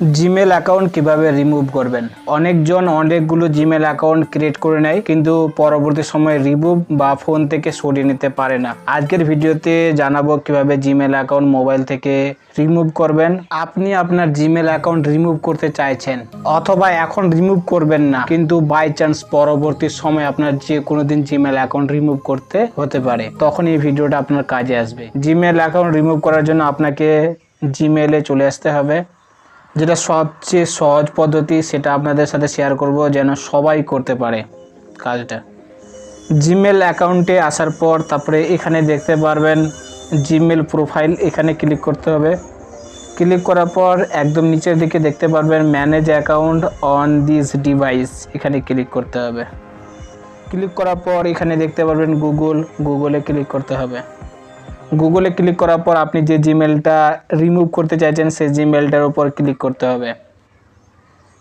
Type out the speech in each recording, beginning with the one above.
Gmail account কীভাবে remove করবেন? অনেকজন অনেকগুলো জিমেল অ্যাকাউন্ট ক্রিয়েট করে নেয়, কিন্তু পরবর্তী সময়ে রিমুভ বা ফোন থেকে সরিয়ে নিতে পারে না। আজকের ভিডিওতে জানাব কীভাবে জিমেল অ্যাকাউন্ট মোবাইল থেকে রিমুভ করবেন। আপনি আপনার জিমেল অ্যাকাউন্ট রিমুভ করতে চাইছেন, অথবা এখন রিমুভ করবেন না, কিন্তু বাই চান্স পরবর্তী সময় আপনার যে কোনো দিন জিমেল অ্যাকাউন্ট রিমুভ করতে হতে পারে, তখন এই ভিডিওটা আপনার কাজে আসবে। জিমেল অ্যাকাউন্ট রিমুভ করার জন্য আপনাকে জিমেলে চলে আসতে হবে। যেটা সবচেয়ে সহজ পদ্ধতি, সেটা আপনাদের সাথে শেয়ার করব যেন সবাই করতে পারে কাজটা। জিমেল অ্যাকাউন্টে আসার পর তারপরে এখানে দেখতে পারবেন জিমেল প্রোফাইল এখানে ক্লিক করতে হবে। ক্লিক করার পর একদম নিচের দিকে দেখতে পারবেন manage account on this device এখানে ক্লিক করতে হবে। ক্লিক করার পর এখানে দেখতে পারবেন গুগল গুগলে ক্লিক করতে হবে। গুগলে ক্লিক করার পর আপনি যে জিমেলটা রিমুভ করতে চাইছেন, সেই জিমেলটার উপর ক্লিক করতে হবে।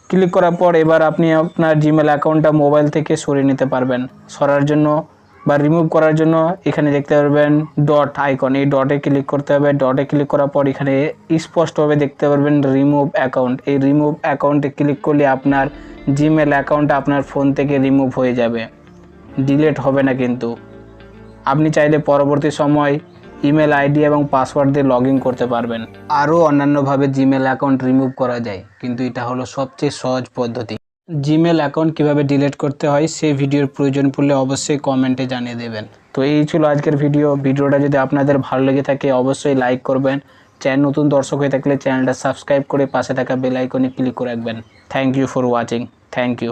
ক্লিক করার পর এবার আপনি আপনার জিমেল অ্যাকাউন্টটা মোবাইল থেকে সরিয়ে নিতে পারবেন। সরার জন্য বা রিমুভ করার জন্য এখানে দেখতে পারবেন ডট আইকন এই ডটে ক্লিক করতে হবে। ডটে ক্লিক করার পর এখানে স্পষ্টভাবে দেখতে পারবেন রিমুভ অ্যাকাউন্ট এই রিমুভ অ্যাকাউন্টে ক্লিক করলে আপনার জিমেল অ্যাকাউন্টটা আপনার ফোন থেকে রিমুভ হয়ে যাবে। ডিলেট হবে না কিন্তু। আপনি চাইলে পরবর্তী সময় ইমেল আইডি এবং পাসওয়ার্ড দিয়ে লগ করতে পারবেন। আরও অন্যান্যভাবে জিমেল অ্যাকাউন্ট রিমুভ করা যায়, কিন্তু এটা হলো সবচেয়ে সহজ পদ্ধতি। জিমেল অ্যাকাউন্ট কীভাবে ডিলিট করতে হয়, সেই ভিডিওর প্রয়োজন পড়লে অবশ্যই কমেন্টে জানিয়ে দেবেন। তো এই ছিল আজকের ভিডিও। ভিডিওটা যদি আপনাদের ভালো লেগে থাকে, অবশ্যই লাইক করবেন। চ্যানেল নতুন দর্শক হয়ে থাকলে চ্যানেলটা সাবস্ক্রাইব করে পাশে থাকা বেল আইকনে ক্লিক করে রাখবেন। Thank you for watching thank you